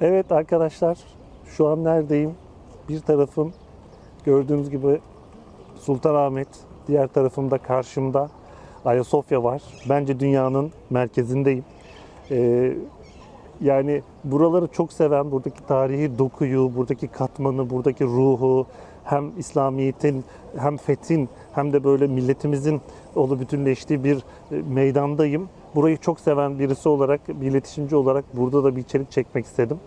Evet arkadaşlar şu an neredeyim? Bir tarafım gördüğünüz gibi Sultanahmet, diğer tarafımda karşımda Ayasofya var. Bence dünyanın merkezindeyim. Ee, yani buraları çok seven, buradaki tarihi dokuyu, buradaki katmanı, buradaki ruhu, hem İslamiyet'in hem fethin hem de böyle milletimizin olu bütünleştiği bir e, meydandayım. Burayı çok seven birisi olarak, bir iletişimci olarak burada da bir içerik çekmek istedim.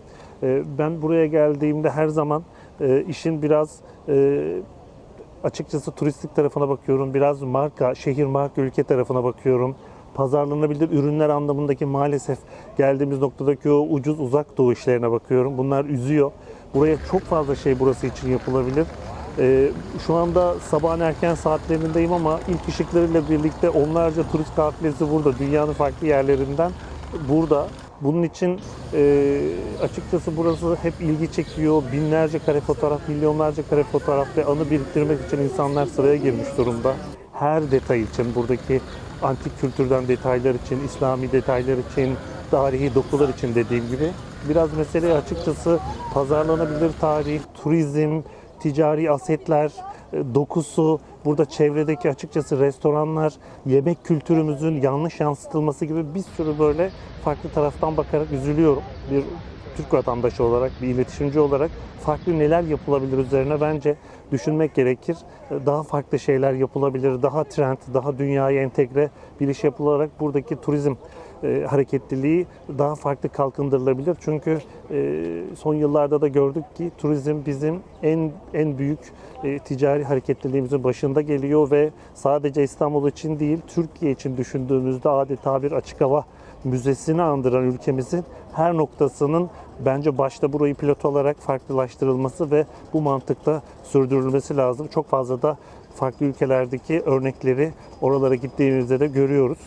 Ee, Ben buraya geldiğimde her zaman e, işin biraz e, açıkçası turistik tarafına bakıyorum. Biraz marka, şehir marka ülke tarafına bakıyorum. Pazarlanabilir ürünler anlamındaki maalesef geldiğimiz noktadaki o ucuz uzak doğu işlerine bakıyorum. Bunlar üzüyor. Buraya çok fazla şey burası için yapılabilir. Ee, şu anda sabahın erken saatlerindeyim ama ilk ışıklarıyla birlikte onlarca turist kafilesi burada. Dünyanın farklı yerlerinden burada. Bunun için e, açıkçası burası hep ilgi çekiyor. Binlerce kare fotoğraf, milyonlarca kare fotoğraf ve anı biriktirmek için insanlar sıraya girmiş durumda. Her detay için, buradaki antik kültürden detaylar için, İslami detaylar için, tarihi dokular için dediğim gibi. Biraz mesele açıkçası pazarlanabilir tarih, turizm, ticari asetler, e, dokusu, burada çevredeki açıkçası restoranlar, yemek kültürümüzün yanlış yansıtılması gibi bir sürü böyle farklı taraftan bakarak üzülüyorum. Bir Türk vatandaşı olarak, bir iletişimci olarak farklı neler yapılabilir üzerine bence düşünmek gerekir. E, Daha farklı şeyler yapılabilir, daha trend, daha dünyaya entegre bir iş yapılarak buradaki turizm e, hareketliliği daha farklı kalkındırılabilir. Çünkü e, son yıllarda da gördük ki turizm bizim en en büyük e, ticari hareketliliğimizin başında geliyor ve sadece İstanbul için değil Türkiye için düşündüğümüzde adeta bir açık hava müzesini andıran ülkemizin her noktasının bence başta burayı pilot olarak farklılaştırılması ve bu mantıkta sürdürülmesi lazım. Çok fazla da farklı ülkelerdeki örnekleri oralara gittiğimizde de görüyoruz.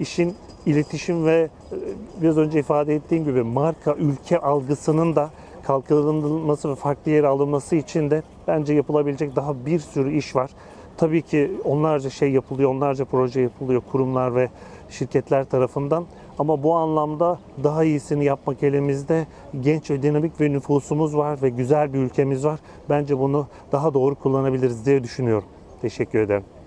İşin iletişim ve e, biraz önce ifade ettiğim gibi marka ülke algısının da kalkındırılması ve farklı yere alınması için de bence yapılabilecek daha bir sürü iş var. Tabii ki onlarca şey yapılıyor, onlarca proje yapılıyor kurumlar ve şirketler tarafından. Ama bu anlamda daha iyisini yapmak elimizde genç ve dinamik ve nüfusumuz var ve güzel bir ülkemiz var. Bence bunu daha doğru kullanabiliriz diye düşünüyorum. Teşekkür ederim.